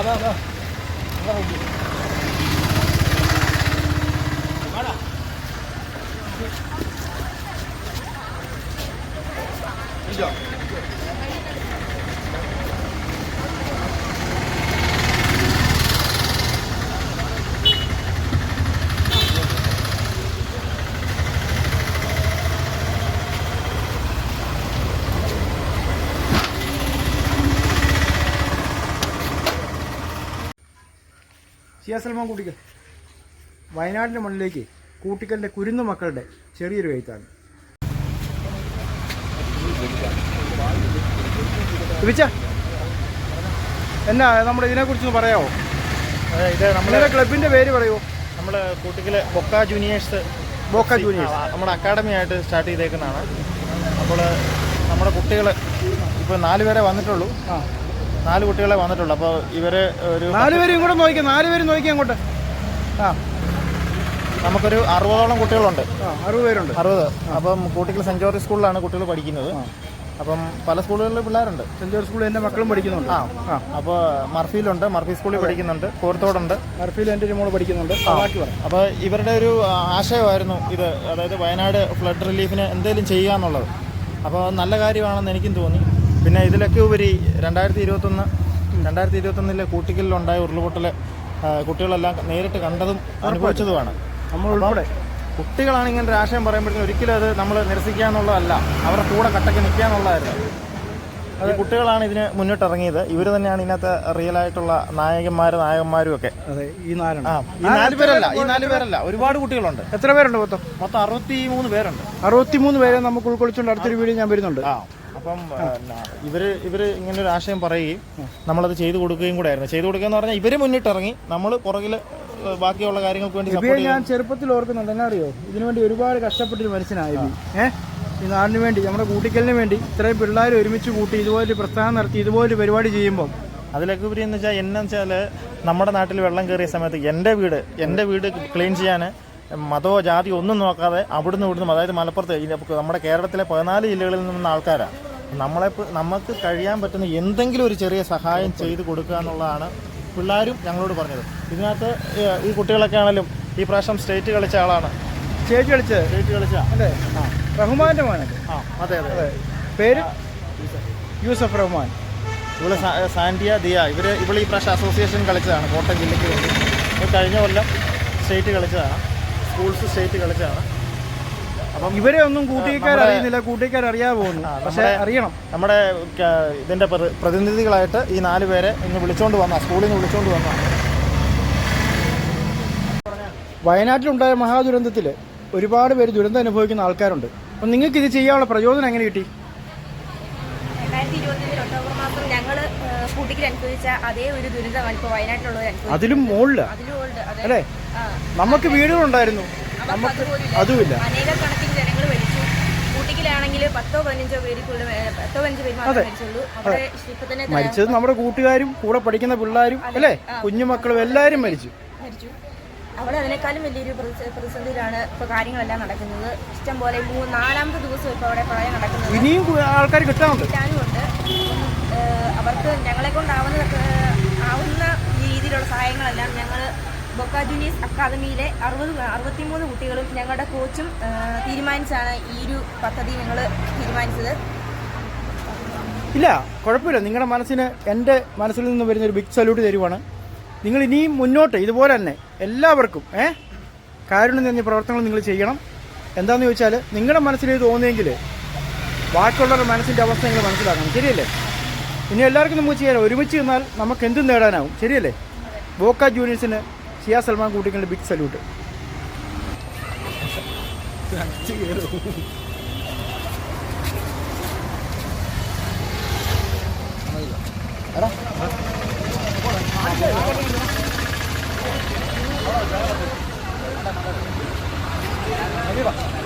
வாடா வா வாடா 이죠 സിയാസൽമാൻ കൂട്ടിക്കൽ. വയനാടിന്റെ മണ്ണിലേക്ക് കൂട്ടിക്കലിന്റെ കുരുന്നു മക്കളുടെ ചെറിയൊരു എഴുത്താണ് എന്നാ എന്നാ നമ്മുടെ ഇതിനെക്കുറിച്ചൊന്ന് പറയാമോ ഇത് നമ്മുടെ ക്ലബിന്റെ പേര് പറയുമോ നമ്മൾ Koottickal Boca Juniors Boca Juniors. നമ്മുടെ അക്കാഡമി ആയിട്ട് സ്റ്റാർട്ട് ചെയ്തേക്കുന്നതാണ്. അപ്പോൾ നമ്മുടെ കുട്ടികൾ ഇപ്പോൾ നാല് പേരെ വന്നിട്ടുള്ളൂ. ആ. നാല് കുട്ടികളെ വന്നിട്ടുള്ളൂ. അപ്പോൾ ഇവരെ ഒരു നാല് പേരും ഇങ്ങോട്ട് നോക്കിയാൽ നാല് പേരും നോക്കിയാൽ അങ്ങോട്ട്. ആ. നമുക്കൊരു അറുപതോളം കുട്ടികളുണ്ട്. അറുപത് പേരുണ്ട്. അറുപത്. അപ്പം കൂട്ടിക്കൽ സെന്റ് ജോർജ് സ്കൂളിലാണ് കുട്ടികൾ പഠിക്കുന്നത്. അപ്പം പല സ്കൂളുകളിൽ പിള്ളേരുണ്ട്. സെന്റ് ജോർജ് സ്കൂളിൽ എന്റെ മക്കളും പഠിക്കുന്നുണ്ട്. ആ. അപ്പോൾ മർഫിയിലുണ്ട്. മർഫി സ്കൂളിൽ പഠിക്കുന്നുണ്ട്. കോർത്തോടുണ്ട്. മർഫിയിൽ എന്റെ ഒരു മോൾ പഠിക്കുന്നുണ്ട്. അപ്പോൾ ഇവരുടെ ഒരു ആശയമായിരുന്നു ഇത്. അതായത് വയനാട് ഫ്ലഡ് റിലീഫിന് എന്തെങ്കിലും ചെയ്യുക എന്നുള്ളത് അപ്പോൾ നല്ല കാര്യമാണെന്ന് എനിക്കും തോന്നി. പിന്നെ ഇതിലൊക്കെ ഉപരി രണ്ടായിരത്തി ഇരുപത്തൊന്ന് രണ്ടായിരത്തി ഇരുപത്തൊന്നിലെ കൂട്ടിക്കലിലുണ്ടായ ഉരുൾപൊട്ടൽ കുട്ടികളെല്ലാം നേരിട്ട് കണ്ടതും അനുഭവിച്ചതുമാണ്. നമ്മൾ ഉൾപ്പെടെ. കുട്ടികളാണ് ഇങ്ങനെ ഒരു ആശയം പറയുമ്പോഴത്തേക്കും ഒരിക്കലും അത് നമ്മൾ നിരസിക്കുക എന്നുള്ളതല്ല അവരുടെ കൂടെ കട്ടക്ക് നിൽക്കുക എന്നുള്ളതായിരുന്നു. ഈ കുട്ടികളാണ് ഇതിന് മുന്നിട്ടിറങ്ങിയത്. ഇവർ തന്നെയാണ് ഇതിനകത്ത് റിയൽ ആയിട്ടുള്ള നായകന്മാരും നായകന്മാരും ഒക്കെ. അതെ ഈ നാല് പേരല്ല ഈ നാല് പേരല്ല ഒരുപാട് കുട്ടികളുണ്ട്. എത്ര പേരുണ്ട് മൊത്തം? മൊത്തം അറുപത്തി മൂന്ന് പേരുണ്ട്. അറുപത്തി മൂന്ന് പേരെ നമുക്ക് ഉൾക്കൊള്ളിച്ചുകൊണ്ട് അടുത്തൊരു വീഡിയോ ഞാൻ വരുന്നുണ്ട്. ആ. അപ്പം ഇവർ ഇവർ ഇങ്ങനെ ഒരു ആശയം പറയുകയും നമ്മളത് ചെയ്തു കൊടുക്കുകയും കൂടെ ആയിരുന്നു. ചെയ്തു കൊടുക്കുക എന്ന് പറഞ്ഞാൽ ഇവർ മുന്നിട്ടിറങ്ങി നമ്മൾ പുറകിൽ ബാക്കിയുള്ള കാര്യങ്ങൾക്ക് വേണ്ടി സപ്പോർട്ട് ഞാൻ ചെറുപ്പത്തിൽ ഓർക്കുന്നുണ്ട് എന്നാ അറിയോ? ഇതിനു വേണ്ടി ഒരുപാട് കഷ്ടപ്പെട്ടൊരു മനുഷ്യനായി ഏഹ് ഈ നാടിന് വേണ്ടി നമ്മുടെ കൂട്ടിക്കലിന് വേണ്ടി ഇത്രയും പിള്ളേർ ഒരുമിച്ച് കൂട്ടി ഇതുപോലെ പ്രസ്ഥാനം നടത്തി ഇതുപോലെ പരിപാടി ചെയ്യുമ്പോൾ അതിലൊക്കെ ഉപരി എന്ന് വെച്ചാൽ എന്നു വെച്ചാൽ നമ്മുടെ നാട്ടിൽ വെള്ളം കയറിയ സമയത്ത് എന്റെ വീട് എന്റെ വീട് ക്ലീൻ ചെയ്യാൻ മതമോ ജാതി ഒന്നും നോക്കാതെ അവിടുന്ന് ഇവിടുന്ന് അതായത് മലപ്പുറത്ത് നമ്മുടെ കേരളത്തിലെ പതിനാല് ജില്ലകളിൽ നിന്നുള്ള ആൾക്കാരാണ് നമ്മളെ നമുക്ക് കഴിയാൻ പറ്റുന്ന എന്തെങ്കിലും ഒരു ചെറിയ സഹായം ചെയ്ത് കൊടുക്കുക എന്നുള്ളതാണ് പിള്ളേരും ഞങ്ങളോട് പറഞ്ഞത്. ഇതിനകത്ത് ഈ കുട്ടികളൊക്കെ ആണെങ്കിലും ഈ പ്രാവശ്യം സ്റ്റേറ്റ് കളിച്ച ആളാണ്. സ്റ്റേറ്റ് കളിച്ച? സ്റ്റേറ്റ് കളിച്ച. അല്ലേ റഹ്മാന്റെ മോനല്ലേ? ആ അതെ അതെ. അതെ. പേര്? യൂസഫ് റഹ്മാൻ. ഇവൾ സാൻഡിയ ദിയ. ഇവർ ഇവൾ ഈ പ്രാവശ്യം അസോസിയേഷൻ കളിച്ചതാണ്. കോട്ടയം ജില്ലയ്ക്ക് വേണ്ടി. കഴിഞ്ഞ കൊല്ലം സ്റ്റേറ്റ് കളിച്ചതാണ്. സ്കൂൾസ് സ്റ്റേറ്റ് കളിച്ചതാണ്. ഇവരെ ഒന്നും കൂട്ടിക്കാർ അറിയുന്നില്ല കൂട്ടിക്കാർ അറിയാതെ പോകുന്നു പക്ഷേ പക്ഷെ അറിയണം. നമ്മുടെ ഇതിന്റെ പ്രതിനിധികളായിട്ട് ഈ നാല് പേരെ ഇന്ന് വിളിച്ചോണ്ട് വന്ന സ്കൂളിൽ നിന്ന് വിളിച്ചോണ്ട് വന്ന. വയനാട്ടിലുണ്ടായ മഹാദുരന്തത്തിൽ ഒരുപാട് പേര് ദുരന്തം അനുഭവിക്കുന്ന ആൾക്കാരുണ്ട്. അപ്പം നിങ്ങൾക്ക് ഇത് ചെയ്യാനുള്ള പ്രചോദനം എങ്ങനെ കിട്ടി? രണ്ടായിരത്തി ഇരുപത്തിയഞ്ച് ഒക്ടോബർ മാസം ഞങ്ങൾ അനുഭവിച്ച അതേ ഒരു ദുരിതമാണ് ഇപ്പോൾ വയനാട്ടിലുള്ളവർ അനുഭവിച്ചത് അതിലും മുകളിൽ അതിലും അല്ലേ. നമുക്ക് വീടുകളുണ്ടായിരുന്നു. അതുപോലും അതുമില്ല. അനേക കണക്കിന് ജനങ്ങൾ മരിച്ചു. കൂട്ടിക്കിലാണെങ്കിൽ പത്തോ പതിനഞ്ചോ പേരിക്കുള്ള പത്തോ പതിനഞ്ച് പേര് മാത്രമേ മരിച്ചുള്ളൂ. അവിടെ ഇപ്പൊ തന്നെ മരിച്ചത് നമ്മുടെ കൂട്ടുകാരും കൂടെ പഠിക്കുന്ന പിള്ളേരും അല്ലേ? കുഞ്ഞുമക്കളും എല്ലാരും മരിച്ചു. മരിച്ചു. അവിടെ അതിനേക്കാളും വലിയൊരു പ്രതിസ- പ്രതിസന്ധിയിലാണ് ഇപ്പൊ കാര്യങ്ങളെല്ലാം നടക്കുന്നത്. ഇഷ്ടം പോലെ മൂന്ന് നാലാമത്തെ ദിവസം ഇപ്പൊ അവിടെ പ്രളയം നടക്കുന്നത്. ഇനിയും ആൾക്കാർ കിട്ടാനുണ്ട്. കിട്ടാനുമുണ്ട്. അവർക്ക് ഞങ്ങളെ കൊണ്ടാവുന്ന ആവുന്ന രീതിയിലുള്ള സഹായങ്ങളെല്ലാം ഞങ്ങൾ ബൊക്ക ജൂനിയേഴ്സ് അക്കാദമിയിലെ അറുപത് അറുപത്തിമൂന്ന് കുട്ടികളും ഞങ്ങളുടെ കോച്ചും തീരുമാനിച്ചാണ് ഈ ഒരു പദ്ധതി ഞങ്ങൾ തീരുമാനിച്ചത്. ഇല്ല കുഴപ്പമില്ല. നിങ്ങളുടെ മനസ്സിന് എന്റെ മനസ്സിൽ നിന്ന് വരുന്ന ഒരു ബിഗ് സല്യൂട്ട് തരുവാണ്. നിങ്ങൾ ഇനിയും മുന്നോട്ട് ഇതുപോലെ തന്നെ എല്ലാവർക്കും ഏ? കാരുണ്യം നിറഞ്ഞ പ്രവർത്തനങ്ങൾ നിങ്ങൾ ചെയ്യണം. എന്താണെന്ന് ചോദിച്ചാൽ നിങ്ങളുടെ മനസ്സിൽ തോന്നിയെങ്കിൽ ബാക്കിയുള്ളവരുടെ മനസ്സിന്റെ അവസ്ഥ നിങ്ങൾ മനസ്സിലാക്കണം. ശരിയല്ലേ? ഇനി എല്ലാവർക്കും നമുക്ക് ചെയ്യാൻ ഒരുമിച്ച് നിന്നാൽ നമുക്ക് എന്തും നേടാനാവും. ശരിയല്ലേ? ബോക്ക ജൂനിയേഴ്സിന് ഷിയാ സൽമാൻ കൂട്ടിക്കളുടെ ബിഗ് സല്യൂട്ട് ആ